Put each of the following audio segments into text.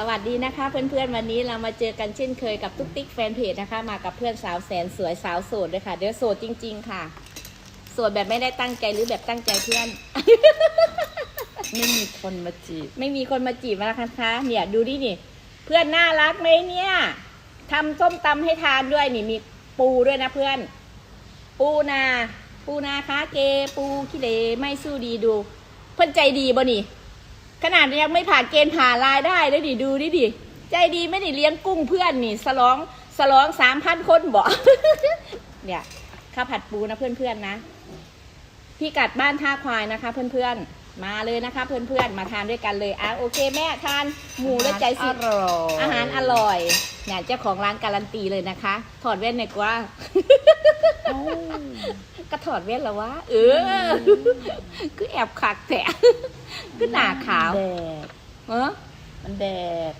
สวัสดีนะคะ เพื่อนๆวันนี้เรามาเจอกันเช่นเคยกับตุ๊กติ๊กแฟนเพจนะคะ มากับเพื่อนสาวแสนสวยสาวโสดเลยค่ะ เดี๋ยวโสดจริง ๆ ค่ะโสดแบบไม่ได้ตั้งใจหรือแบบตั้งใจเพื่อน ไม่มีคนมาจีบ ไม่มีคนมาจีบนะคะเนี่ยดูดินี่ เพื่อนน่ารักไหมเนี่ยทำส้มตำให้ทานด้วยนี่มีปูด้วยนะเพื่อน ปูนา ปูนาคาเกปูขี้เหลไม่สู้ดีดู เพื่อนใจดีบ่นี่ ขนาดยังไม่ผ่านเกณฑ์ผ่านรายได้เลยดิดูดิดิใจดีไม่ได้เลี้ยงกุ้งเพื่อนนี่สลองสลองสามพันคนบอกเนี่ยข้าวผัดปูนะเพื่อนๆนะพี่กัดบ้านท่าควายนะคะ เพื่อนๆมาเลยนะคะ เพื่อนๆมาทานด้วยกันเลยอะโอเคแม่ทานหมูและใจสิอร่อยอาหารอร่อยเนี่ยเจ้าของร้านการันตีเลยนะคะ ถอดแว่นหน่อยกว่า โอ้ก็ถอดแว่นแล้ววะเออ คือแอบขักแถะคือหนาขาวแดดเออมันแดด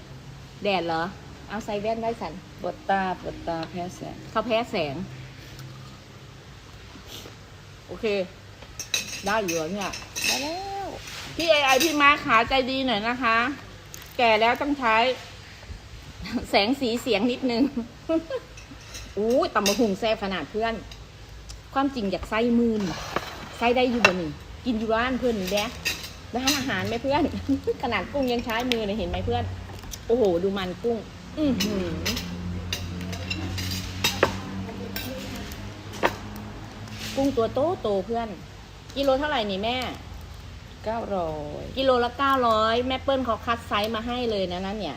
แดดเหรอ เอาใส่แว่นได้สันปวดตาปวดตาแพ้แสง เขาแพ้แสง โอเค ได้อยู่เหรอเนี่ยมาแล้วพี่ไอไอพี่มาขาใจดีหน่อยนะคะ แก่แล้วต้องใช้ แสงสีเสียงนิดนึง อู้ตำมะหุงแซ่บขนาดเพื่อน ความจริงอยากไส้มือนไส้ได้อยู่บนนี่กินอยู่ร้านเพื่อนนี่แดะร้านอาหารไหมเพื่อน ขนาดกุ้งยังใช้มือเลยเห็นไหมเพื่อน โอ้โห ดูมันกุ้ง อือหือกุ้งตัวโตโตๆเพื่อน กิโลเท่าไหร่นี่แม่เก้าร้อยกิโลละเก้าร้อยแม่เปิ้ลเขาคัดไซส์มาให้เลยนะนั่นเนี่ย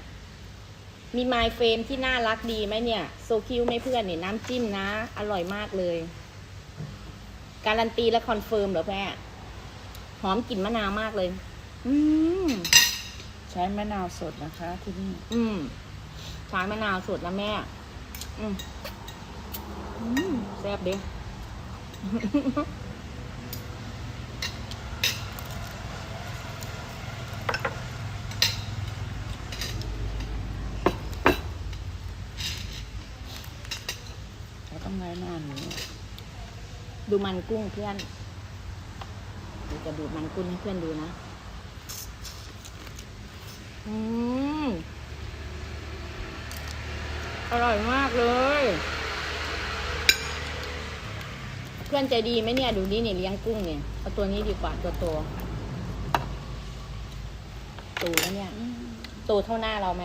มีไมล์เฟรมที่น่ารักดีไหมเนี่ย โซคิวไหม่เพื่อนเนี่ยน้ำจิ้มนะ อร่อยมากเลย การันตีและคอนเฟิร์มเหรอแม่หอมกลิ่นมะนาวมากเลย อืมใช้มะนาวสดนะคะที่นี่ อืมใช้มะนาวสดนะแม่ อืมอืมแซ่บเด้ เราต้องไล่หน้าหนูดูมันกุ้งเพื่อนเดี๋ยวจะดูมันกุ้งให้เพื่อนดูนะ อืม อร่อยมากเลย เพื่อนใจดีไหมเนี่ย ดูนี่เนี่ยเลี้ยงกุ้งเนี่ย เอาตัวนี้ดีกว่าตัวโตโตแล้วเนี่ยโตเท่าหน้าเราไหม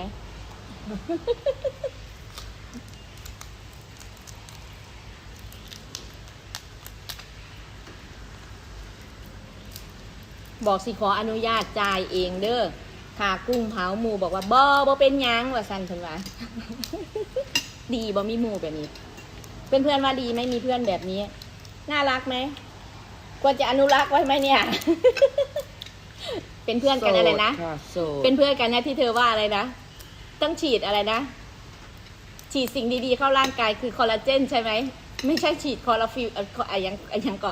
บอกสิขออนุญาตจ่ายเองเด้อค่ากุ้งเผาหมูบอกว่าบ่บ่เป็นหยังว่าสั่นเพิ่นว่า ดีบ่มีหมูแบบนี้เพื่อนเพื่อนๆว่าดีไหมมีเพื่อนแบบนี้ น่ารักไหมควรจะอนุรักษ์ไว้ไหมเนี่ย เป็นเพื่อนกันอะไรนะโสดค่ะโสดเป็นเพื่อนกันนะที่เธอว่าอะไรนะต้องฉีดอะไรนะ ฉีดสิ่งดีๆเข้าร่างกายคือคอลลาเจนใช่ไหมไม่ใช่ฉีดคอลลาฟิลเอ่ออะไรยังอะไรยังก็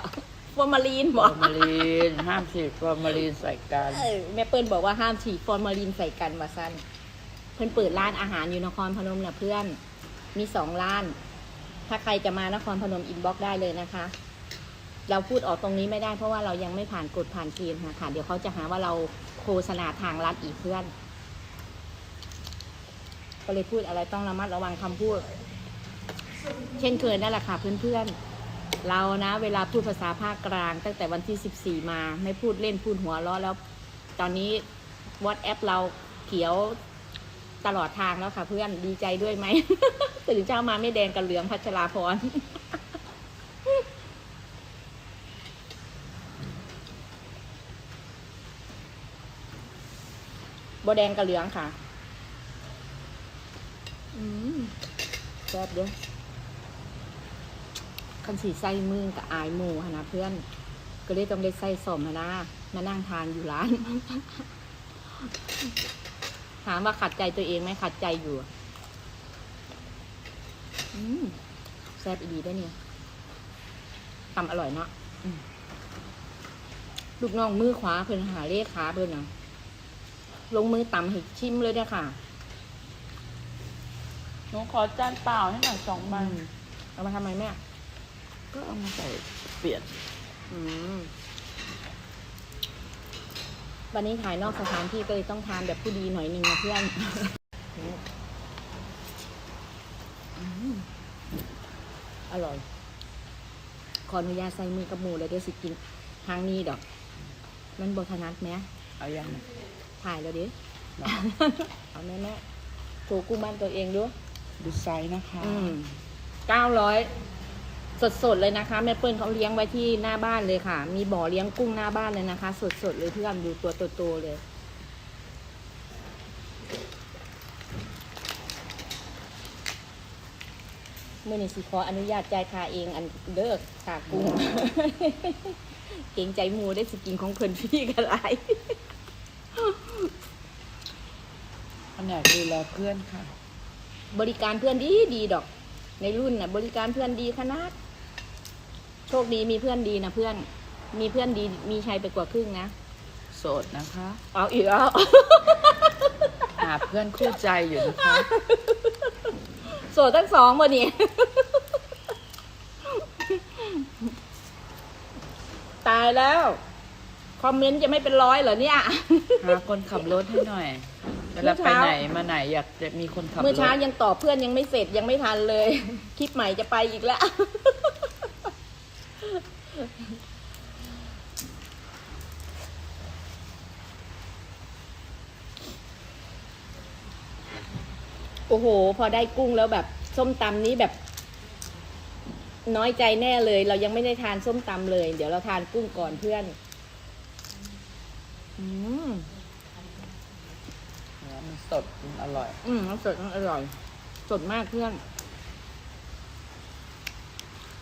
ฟอร์มาลีนฟบออกร์มาลีนห้ามฉีดฟอร์มาลีนใส่กันเออแม่เปิ้ลบอกว่าห้ามฉีดฟอร์มาลีนใส่กันว่าสั้นเพิ่นเปิดร้านอาหารอยู่นครพนมนะเพื่อน มีสองร้าน ถ้าใครจะมานครพนมอินบ็อกได้เลยนะคะ เราพูดออกตรงนี้ไม่ได้เพราะว่าเรายังไม่ผ่านกฎผ่านเกณฑ์ค่ะค่ะเดี๋ยวเขาจะหาว่าเราโฆษณาทางรัฐอีกเพื่อน ก็เลยพูดอะไรต้องระมัดระวังคำพูด เช่นเคยนั่นแหละค่ะเพื่อนๆ เรานะ เวลาพูดภาษาภาคกลาง ตั้งแต่วันที่ 14 มา ไม่พูดเล่นพูดหัวเราะแล้ว ตอนนี้วอตแอปเราเขียวตลอดทางแล้วค่ะ เพื่อนดีใจด้วยไหมตื่นเช้ามาไม่แดงกับเหลืองพัชราพรบแดงกับเหลืองค่ะ อืมแซ่บด้อ คันสีใส่มือกับอายหมูค่ะนะเพื่อน ก็เลยต้องได้ใส่สมนะมานั่งทานอยู่ร้าน ถามว่าขัดใจตัวเองไหมขัดใจอยู่อะอืมแซ่บอีดีได้เนี่ยทำอร่อยเนาะอืมลูกน้องมือขวาเพิ่นหาเลขขาเพิ่นนะลงมือตำให้ชิมเลยเด้อค่ะหนูขอจานเปล่าให้หน่อยสองใบอืมเอามาทำไมแม่ ก็เอามาใส่เปลี่ยนอืมวันนี้ถ่ายนอกสถานที่ก็เลยต้องทานแบบผู้ดีหน่อยหนึงนะเพื่อน อืมอร่อย ขออนุญาตใส่มือกับหมูเลยเดี๋ยวสิกินทางนี้ดอก มันบทนัดไหมเอายังถ่ายแล้วดิเอาแม่แม่โชว์กุ้งบ้านตัวเองด้วยดูไซส์นะคะ อืมเก้าร้อย สดๆเลยนะคะแม่เปิ้ลเขาเลี้ยงไว้ที่หน้าบ้านเลยค่ะ มีบ่อเลี้ยงกุ้งหน้าบ้านเลยนะคะ สดๆเลยเพื่อนดูตัวโตๆเลย เมื่อนี้สิขออนุญาตจ่ายค่าเองอันเด้อค่ากุ้ง เกรงใจหมูได้สิกินของเพิ่นพี่กันไรแผนกดูแลเพื่อนค่ะ บริการเพื่อนดีดีดอก ในรุ่นน่ะบริการเพื่อนดีขนาด โชคดีมีเพื่อนดีนะเพื่อน มีเพื่อนดีมีชัยไปกว่าครึ่งนะโสดนะคะ เอาอีกแล้ว หาเพื่อนคู่ใจอยู่นะคะ โสดทั้งสองวันนี้ ตายแล้ว คอมเมนต์จะไม่เป็นร้อยเหรอเนี่ย หาคนขับรถให้หน่อยเวลาไปไหนมาไหนอยากจะมีคนขับรถ เมื่อเช้ายังตอบเพื่อนยังไม่เสร็จยังไม่ทันเลย คลิปใหม่จะไปอีกแล้ว อ้โห พอได้กุ้งแล้วแบบ ส้มตำนี้แบบ น้อยใจแน่เลย เรายังไม่ได้ทานส้มตำเลย เดี๋ยวเราทานกุ้งก่อนเพื่อน อืมมันสดมันอร่อย อืมน้ำสดมันอร่อย สดมากเพื่อน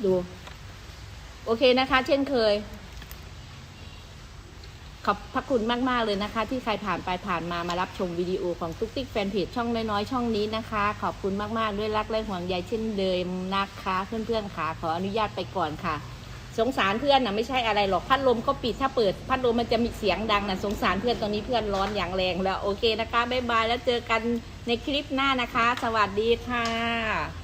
ดู โอเคนะคะ เช่นเคย ขอบพระคุณมาก ๆ เลยนะคะ ที่ใครผ่านไปผ่านมามารับชมวิดีโอของตุ๊กติ๊กแฟนเพจช่องน้อยๆช่องนี้นะคะ ขอบคุณมาก ๆ ด้วยรักและห่วงใยเช่นเดิมนะคะ เพื่อนๆค่ะ ขออนุญาตไปก่อนค่ะ สงสารเพื่อนนะไม่ใช่อะไรหรอกพัดลมก็ปิดถ้าเปิด พัดลมมันจะมีเสียงดังนะสงสารเพื่อนตอนนี้เพื่อนร้อนอย่างแรงแล้วโอเคนะคะบ๊ายบายแล้วเจอกันในคลิปหน้านะคะ สวัสดีค่ะ